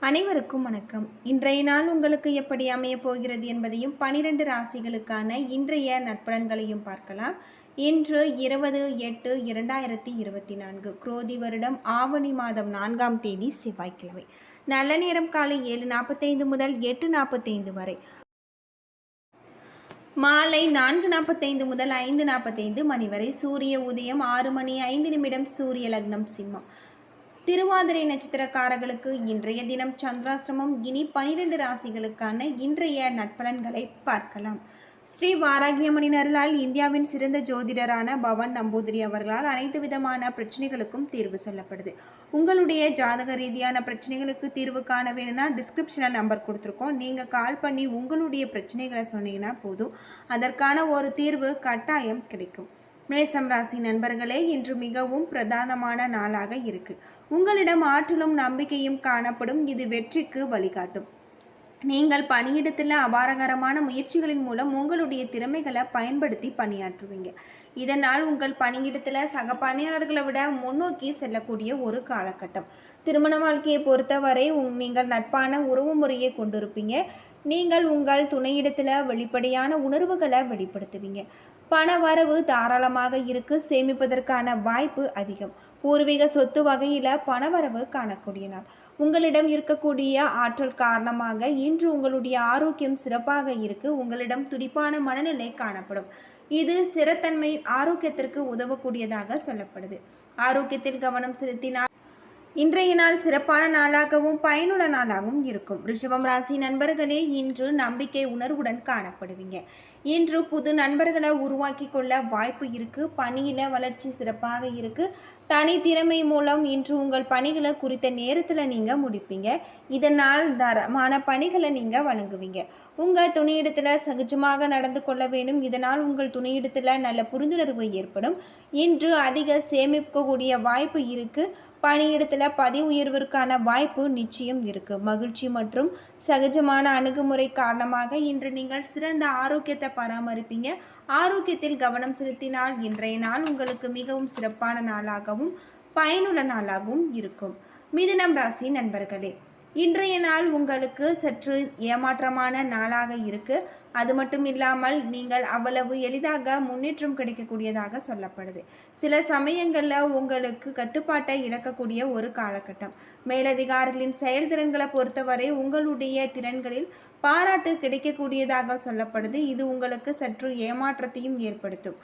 அனைவருக்கும் வணக்கம். இன்றைய நாள் உங்களுக்கு எப்படி அமையப் போகிறது என்பதையும் பனிரெண்டு ராசிகளுக்கான இன்றைய நட்பலன்களையும் பார்க்கலாம். இன்று இருபது எட்டு இரண்டாயிரத்தி இருபத்தி நான்கு. குரோதி வருடம் ஆவணி மாதம் நான்காம் தேதி செவ்வாய்க்கிழமை. நல்ல நேரம் காலை ஏழு நாற்பத்தைந்து முதல் எட்டு நாற்பத்தைந்து வரை. மாலை நான்கு நாற்பத்தைந்து முதல் ஐந்து நாற்பத்தைந்து மணி வரை. சூரிய உதயம் ஆறு மணி ஐந்து நிமிடம் சூரிய லக்னம் சிம்மம். திருவாதிரை நட்சத்திரக்காரர்களுக்கு இன்றைய தினம் சந்திராசிரமம் இனி பனிரெண்டு ராசிகளுக்கான இன்றைய நட்பலன்களை பார்க்கலாம். ஸ்ரீ வாராகியமணி அருளால் இந்தியாவின் சிறந்த ஜோதிடரான பவன் நம்பூதிரி அவர்களால் அனைத்து விதமான பிரச்சனைகளுக்கும் தீர்வு சொல்லப்படுது. உங்களுடைய ஜாதக ரீதியான பிரச்சனைகளுக்கு தீர்வு காண வேணும்னா டிஸ்கிரிப்ஷனில் நம்பர் கொடுத்துருக்கோம். நீங்கள் கால் பண்ணி உங்களுடைய பிரச்சனைகளை சொன்னீங்கன்னா போதும். அதற்கான ஒரு தீர்வு கட்டாயம் கிடைக்கும். மேசம் ராசி நண்பர்களே இன்று மிகவும் பிரதானமான நாளாக இருக்கு. உங்களிடம் ஆற்றலும் நம்பிக்கையும் காணப்படும். இது வெற்றிக்கு வழிகாட்டும். நீங்கள் பணியிடத்தில் அபாரகரமான முயற்சிகளின் மூலம் உங்களுடைய திறமைகளை பயன்படுத்தி பணியாற்றுவீங்க. இதனால் உங்கள் பணியிடத்தில் சக பணியாளர்களை விட முன்னோக்கி செல்லக்கூடிய ஒரு காலகட்டம். திருமண வாழ்க்கையை பொறுத்தவரை நீங்கள் நட்பான உறவு முறையை கொண்டிருப்பீங்க. நீங்கள் உங்கள் துணையிடத்தில் வெளிப்படையான உணர்வுகளை வெளிப்படுத்துவீங்க. பண வரவு தாராளமாக இருக்கு சேமிப்பதற்கான வாய்ப்பு அதிகம். பூர்வீக சொத்து வகையில் பணவரவு காணக்கூடிய நாள். உங்களிடம் இருக்கக்கூடிய ஆற்றல் காரணமாக இன்று உங்களுடைய ஆரோக்கியம் சிறப்பாக இருக்கு உங்களிடம் துடிப்பான மனநிலை காணப்படும். இது ஸ்திரத்தன்மை ஆரோக்கியத்திற்கு உதவக்கூடியதாக சொல்லப்படுது. ஆரோக்கியத்தில் கவனம் செலுத்தினால் இன்றைய நாள் சிறப்பான நாளாகவும் பயனுள்ள நாளாகவும் இருக்கும். ரிஷபம் ராசி நண்பர்களே இன்று நம்பிக்கை உணர்வுடன் காணப்படுவீங்க. இன்று புது நண்பர்களை உருவாக்கி கொள்ள வாய்ப்பு இருக்குது பணியில் வளர்ச்சி சிறப்பாக இருக்குது தனி திறமை மூலம் இன்று உங்கள் பணிகளை குறித்த நேரத்தில் நீங்கள் முடிப்பீங்க. இதனால் தரமான பணிகளை நீங்கள் வழங்குவீங்க. உங்கள் துணையிடத்தில் சகஜமாக நடந்து கொள்ள வேண்டும். இதனால் உங்கள் துணையிடத்தில் நல்ல புரிந்துணர்வு ஏற்படும். இன்று அதிக சேமிக்கக்கூடிய வாய்ப்பு இருக்குது பணியிடத்தில் பதவி உயர்விற்கான வாய்ப்பு நிச்சயம் இருக்குது மகிழ்ச்சி மற்றும் சகஜமான அணுகுமுறை காரணமாக இன்று நீங்கள் சிறந்த ஆரோக்கியத்தை பராமரிப்பீங்க. ஆரோக்கியத்தில் கவனம் செலுத்தினால் இன்றைய நாள் உங்களுக்கு மிகவும் சிறப்பான நாளாகவும் பயனுள்ள நாளாகவும் இருக்கும். மிதுனம் ராசி நண்பர்களே இன்றைய நாள் உங்களுக்கு சற்று ஏமாற்றமான நாளாக இருக்கு. அது மட்டும் இல்லாமல் நீங்கள் அவ்வளவு எளிதாக முன்னேற்றம் கிடைக்கக்கூடியதாக சொல்லப்படுது. சில சமயங்களில் உங்களுக்கு கட்டுப்பாட்டை இழக்கக்கூடிய ஒரு காலகட்டம். மேலதிகாரிகளின் செயல்திறன்களை பொறுத்தவரை உங்களுடைய திறன்களில் பாராட்டு கிடைக்கக்கூடியதாக சொல்லப்படுது. இது உங்களுக்கு சற்று ஏமாற்றத்தையும் ஏற்படுத்தும்.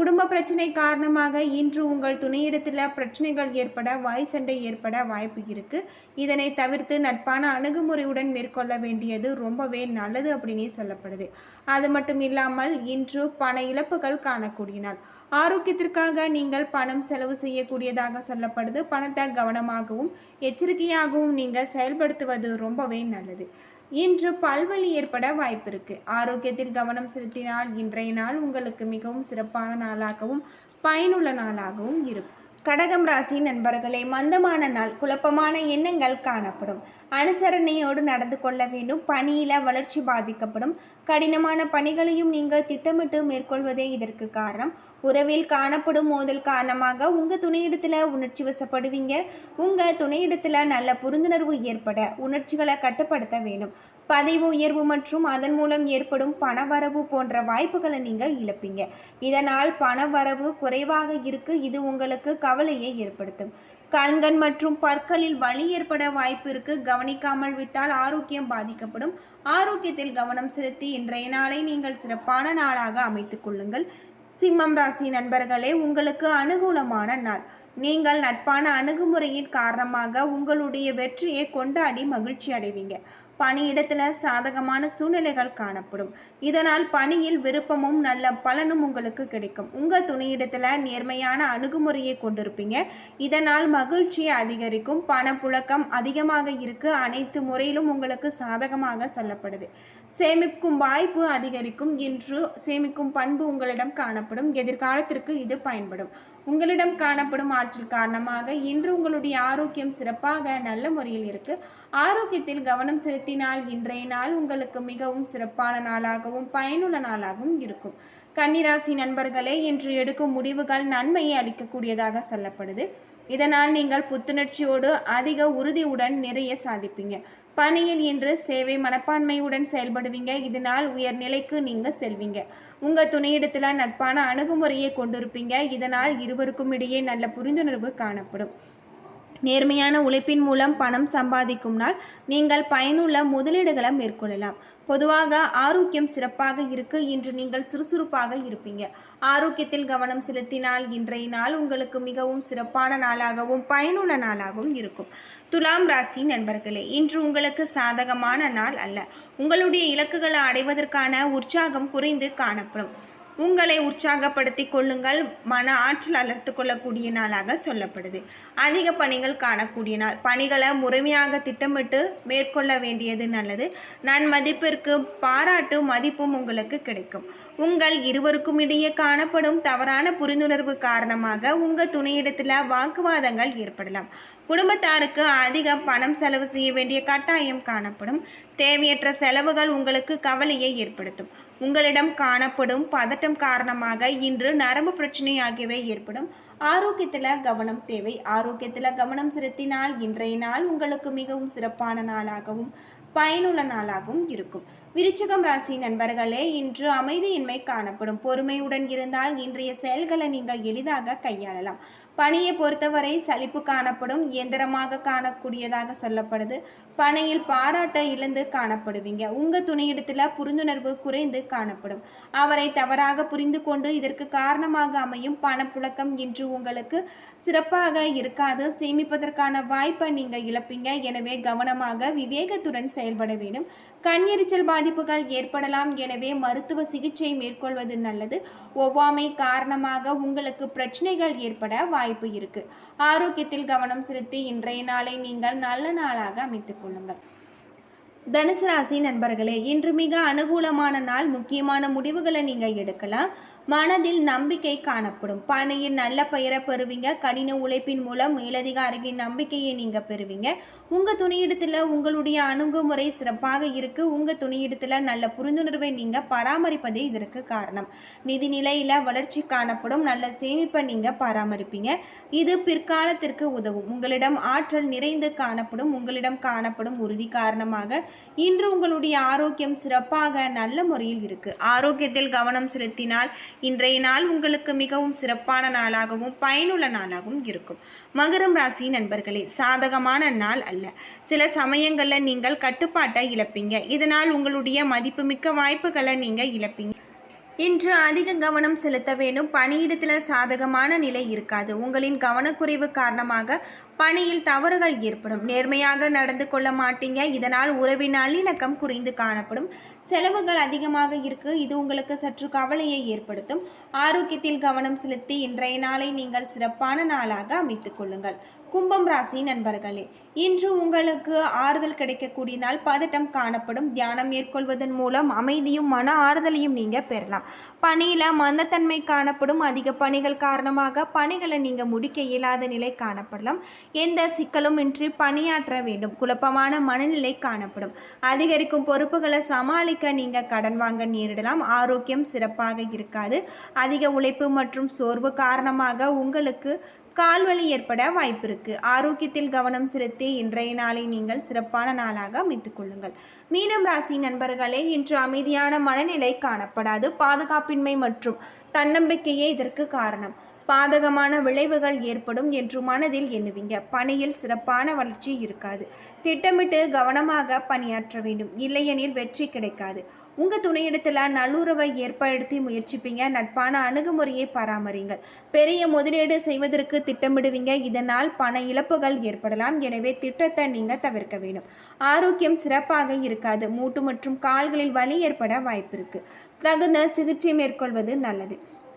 குடும்ப பிரச்சனை காரணமாக இன்று உங்கள் துணையிடத்தில் பிரச்சனைகள் ஏற்பட வாய் சண்டை ஏற்பட வாய்ப்பு இருக்குது இதனை தவிர்த்து நட்பான அணுகுமுறையுடன் மேற்கொள்ள வேண்டியது ரொம்பவே நல்லது அப்படின்னே சொல்லப்படுது. அது மட்டும் இல்லாமல் இன்று பண இழப்புகள் காணக்கூடிய நாள் ஆரோக்கியத்திற்காக நீங்கள் பணம் செலவு செய்யக்கூடியதாக சொல்லப்படுது. பணத்தை கவனமாகவும் எச்சரிக்கையாகவும் நீங்கள் செயல்படுத்துவது ரொம்பவே நல்லது. இன்று பல்வலி ஏற்பட வாய்ப்பு இருக்கு ஆரோக்கியத்தில் கவனம் செலுத்தினால் இன்றைய நாள் உங்களுக்கு மிகவும் சிறப்பான நாளாகவும் பயனுள்ள நாளாகவும் இருக்கும். கடகம் ராசி நண்பர்களே மந்தமான நாள் குழப்பமான எண்ணங்கள் காணப்படும். அனுசரணையோடு நடந்து கொள்ள வேண்டும். பணியில வளர்ச்சி பாதிக்கப்படும். கடினமான பணிகளையும் நீங்கள் திட்டமிட்டு மேற்கொள்வதே இதற்கு காரணம். உறவில் காணப்படும் மோதல் காரணமாக உங்கள் துணையிடத்தில் உணர்ச்சி வசப்படுவீங்க. உங்கள் துணையிடத்தில் நல்ல புரிந்துணர்வு ஏற்பட உணர்ச்சிகளை கட்டுப்படுத்த வேண்டும். பதவி உயர்வு மற்றும் அதன் மூலம் ஏற்படும் பணவரவு போன்ற வாய்ப்புகளை நீங்கள் இழப்பீங்க. இதனால் பணவரவு குறைவாக இருக்கு. இது உங்களுக்கு கவலையை ஏற்படுத்தும். கண்கள் மற்றும் பற்களில் வலி ஏற்பட வாய்ப்பு இருக்கு. கவனிக்காமல் விட்டால் ஆரோக்கியம் பாதிக்கப்படும். ஆரோக்கியத்தில் கவனம் செலுத்தி இன்றைய நாளை நீங்கள் சிறப்பான நாளாக அமைத்துக் கொள்ளுங்கள். சிம்மம் ராசி நண்பர்களே உங்களுக்கு அனுகூலமான நாள். நீங்கள் நட்பான அணுகுமுறையின் காரணமாக உங்களுடைய வெற்றியை கொண்டாடி மகிழ்ச்சி அடைவீங்க. பணியிடத்தில் சாதகமான சூழ்நிலைகள் காணப்படும். இதனால் பணியில் விருப்பமும் நல்ல பலனும் உங்களுக்கு கிடைக்கும். உங்கள் துணையிடத்தில் நேர்மையான அணுகுமுறையை கொண்டிருப்பீங்க. இதனால் மகிழ்ச்சி அதிகரிக்கும். பணப்புழக்கம் அதிகமாக இருக்கு. அனைத்து முறையிலும் உங்களுக்கு சாதகமாக சொல்லப்படுது. சேமிக்கும் வாய்ப்பு அதிகரிக்கும். என்று சேமிக்கும் பண்பு உங்களிடம் காணப்படும். எதிர்காலத்திற்கு இது பயன்படும். உங்களிடம் காணப்படும் ஆற்றல் காரணமாக இன்று உங்களுடைய ஆரோக்கியம் சிறப்பாக நல்ல முறையில் இருக்கு. ஆரோக்கியத்தில் கவனம் செலுத்தினால் இன்றைய நாள் உங்களுக்கு மிகவும் சிறப்பான நாளாகவும் பயனுள்ள நாளாகவும் இருக்கும். கன்னிராசி நண்பர்களே இன்று எடுக்கும் முடிவுகள் நன்மையை அளிக்கக்கூடியதாக சொல்லப்படுது. இதனால் நீங்கள் புத்துணர்ச்சியோடு அதிக உறுதியுடன் நிறைய சாதிப்பீங்க. பணியில் இன்று சேவை மனப்பான்மையுடன் செயல்படுவீங்க. இதனால் உயர்நிலைக்கு நீங்கள் செல்வீங்க. உங்கள் துணையிடத்தில் நட்பான அணுகுமுறையை கொண்டிருப்பீங்க. இதனால் இருவருக்கும் இடையே நல்ல புரிந்துணர்வு காணப்படும். நேர்மையான உழைப்பின் மூலம் பணம் சம்பாதிக்கும் நாள். நீங்கள் பயனுள்ள முதலீடுகளை மேற்கொள்ளலாம். பொதுவாக ஆரோக்கியம் சிறப்பாக இருக்கு இன்று நீங்கள் சுறுசுறுப்பாக இருப்பீங்க. ஆரோக்கியத்தில் கவனம் செலுத்தினால் இன்றைய நாள் உங்களுக்கு மிகவும் சிறப்பான நாளாகவும் பயனுள்ள நாளாகவும் இருக்கும். துலாம் ராசி நண்பர்களே இன்று உங்களுக்கு சாதகமான நாள் அல்ல. உங்களுடைய இலக்குகளை அடைவதற்கான உற்சாகம் குறைந்து காணப்படும். உங்களை உற்சாகப்படுத்தி கொள்ளுங்கள். மன ஆற்றல் அலர்த்து கொள்ளக்கூடிய நாளாக சொல்லப்படுது. அதிக பணிகள் காணக்கூடிய நாள். பணிகளை முறைமையாக திட்டமிட்டு மேற்கொள்ள வேண்டியது நல்லது. நன்மதிப்பிற்கு பாராட்டு மதிப்பும் உங்களுக்கு கிடைக்கும். உங்கள் இருவருக்கும் இடையே காணப்படும் தவறான புரிந்துணர்வு காரணமாக உங்கள் துணையிடத்தில் வாக்குவாதங்கள் ஏற்படலாம். குடும்பத்தாருக்கு அதிக பணம் செலவு செய்ய வேண்டிய கட்டாயம் காணப்படும். தேவையற்ற செலவுகள் உங்களுக்கு கவலையை ஏற்படுத்தும். உங்களிடம் காணப்படும் பதட்டம் காரணமாக இன்று நரம்பு பிரச்சனை ஆகியவை ஏற்படும். ஆரோக்கியத்தில் கவனம் தேவை. ஆரோக்கியத்தில் கவனம் செலுத்தினால் இன்றைய நாள் உங்களுக்கு மிகவும் சிறப்பான நாளாகவும் பயனுள்ள நாளாகவும் இருக்கும். விருச்சகம் ராசி நண்பர்களே இன்று அமைதியின்மை காணப்படும். பொறுமையுடன் இருந்தால் இன்றைய செயல்களை நீங்கள் எளிதாக கையாளலாம். பணியை பொறுத்தவரை சலிப்பு காணப்படும் இயந்திரமாக காணக்கூடியதாக சொல்லப்படுது. பனையில் பாராட்ட இழந்து காணப்படுவீங்க. உங்கள் துணையிடத்தில் புரிந்துணர்வு குறைந்து காணப்படும். அவரை தவறாக புரிந்து கொண்டு இதற்கு காரணமாக அமையும் பணப்புழக்கம் இன்று உங்களுக்கு சிறப்பாக இருக்காது. சேமிப்பதற்கான வாய்ப்பை நீங்கள் இழப்பீங்க. எனவே கவனமாக விவேகத்துடன் செயல்பட வேண்டும். கண்ணெரிச்சல் பாதிப்புகள் ஏற்படலாம். எனவே மருத்துவ சிகிச்சை மேற்கொள்வது நல்லது. ஒவ்வாமை காரணமாக உங்களுக்கு பிரச்சனைகள் ஏற்பட வாய்ப்பு இருக்கு. ஆரோக்கியத்தில் கவனம் செலுத்தி இன்றைய நாளை நீங்கள் நல்ல நாளாக அமைத்துக் கொள்ளுங்கள். தனுசு ராசி நண்பர்களே இன்று மிக அனுகூலமான நாள். முக்கியமான முடிவுகளை நீங்கள் எடுக்கலாம். மனதில் நம்பிக்கை காணப்படும். பணியில் நல்ல பெயரை பெறுவீங்க. கடின உழைப்பின் மூலம் மேலதிகாரிகளின் நம்பிக்கையை நீங்கள் பெறுவீங்க. உங்கள் துணையிடத்தில் உங்களுடைய அணுகுமுறை சிறப்பாக இருக்கு. உங்கள் துணியிடத்தில் நல்ல புரிந்துணர்வை நீங்கள் பராமரிப்பதே இதற்கு காரணம். நிதிநிலையில் வளர்ச்சி காணப்படும். நல்ல சேமிப்பை நீங்கள் பராமரிப்பீங்க. இது பிற்காலத்திற்கு உதவும். உங்களிடம் ஆற்றல் நிறைந்து காணப்படும். உங்களிடம் காணப்படும் உறுதி காரணமாக இன்று உங்களுடைய ஆரோக்கியம் சிறப்பாக நல்ல முறையில் இருக்கு. ஆரோக்கியத்தில் கவனம் செலுத்தினால் இன்றைய நாள் உங்களுக்கு மிகவும் சிறப்பான நாளாகவும் பயனுள்ள நாளாகவும் இருக்கும். மகரம் ராசி நண்பர்களே சாதகமான நாள் அல்ல. சில சமயங்களில் நீங்கள் கட்டுப்பாட்டை இழப்பீங்க. இதனால் உங்களுடைய மதிப்புமிக்க வாய்ப்புகளை நீங்கள் இழப்பீங்க. இன்று அதிக கவனம் செலுத்த வேண்டும். பணியிடத்தில் சாதகமான நிலை இருக்காது. உங்களின் கவனக்குறைவு காரணமாக பணியில் தவறுகள் ஏற்படும். நேர்மையாக நடந்து கொள்ள மாட்டீங்க. இதனால் உறவின் நல்லிணக்கம் குறைந்து காணப்படும். செலவுகள் அதிகமாக இருக்கு. இது உங்களுக்கு சற்று கவலையை ஏற்படுத்தும். ஆரோக்கியத்தில் கவனம் செலுத்தி இன்றைய நாளை நீங்கள் சிறப்பான நாளாக அமைத்துக் கொள்ளுங்கள். கும்பம் ராசி நண்பர்களே இன்று உங்களுக்கு ஆறுதல் கிடைக்கக்கூடிய நாள் பதட்டம் காணப்படும். தியானம் மேற்கொள்வதன் மூலம் அமைதியும் மன ஆறுதலையும் நீங்கள் பெறலாம். பணியில் மந்தத்தன்மை காணப்படும். அதிக பணிகள் காரணமாக பணிகளை நீங்கள் முடிக்க இயலாத நிலை காணப்படலாம். எந்த சிக்கலும் இன்றி பணியாற்ற வேண்டும். குழப்பமான மனநிலை காணப்படும். அதிகரிக்கும் பொறுப்புகளை சமாளிக்க நீங்கள் கடன் வாங்க நேரிடலாம். ஆரோக்கியம் சிறப்பாக இருக்காது. அதிக உழைப்பு மற்றும் சோர்வு காரணமாக உங்களுக்கு கால்வலி ஏற்பட வாய்ப்பிருக்கு. ஆரோக்கியத்தில் கவனம் செலுத்தி இன்றைய நாளை நீங்கள் சிறப்பான நாளாக அமைத்துக் கொள்ளுங்கள். மீனம் ராசி நண்பர்களே இன்று அமைதியான மனநிலை காணப்படாது. பாதுகாப்பின்மை மற்றும் தன்னம்பிக்கையே இதற்கு காரணம். பாதகமான விளைவுகள் ஏற்படும் என்று மனதில் எண்ணுவீங்க. பணியில் சிறப்பான வளர்ச்சி இருக்காது. திட்டமிட்டு கவனமாக பணியாற்ற வேண்டும். இல்லையெனில் வெற்றி கிடைக்காது. உங்கள் துணையிடத்தில் நல்லுறவை ஏற்படுத்தி முயற்சிப்பீங்க. நட்பான அணுகுமுறையை பராமரிங்கள். பெரிய முதலீடு செய்வதற்கு திட்டமிடுவீங்க. இதனால் பண இழப்புகள் ஏற்படலாம். எனவே திட்டத்தை நீங்கள் தவிர்க்க வேண்டும். ஆரோக்கியம் சிறப்பாக இருக்காது. மூட்டு மற்றும் கால்களில் வலி ஏற்பட வாய்ப்பு இருக்குது தகுந்த சிகிச்சை மேற்கொள்வது நல்லது.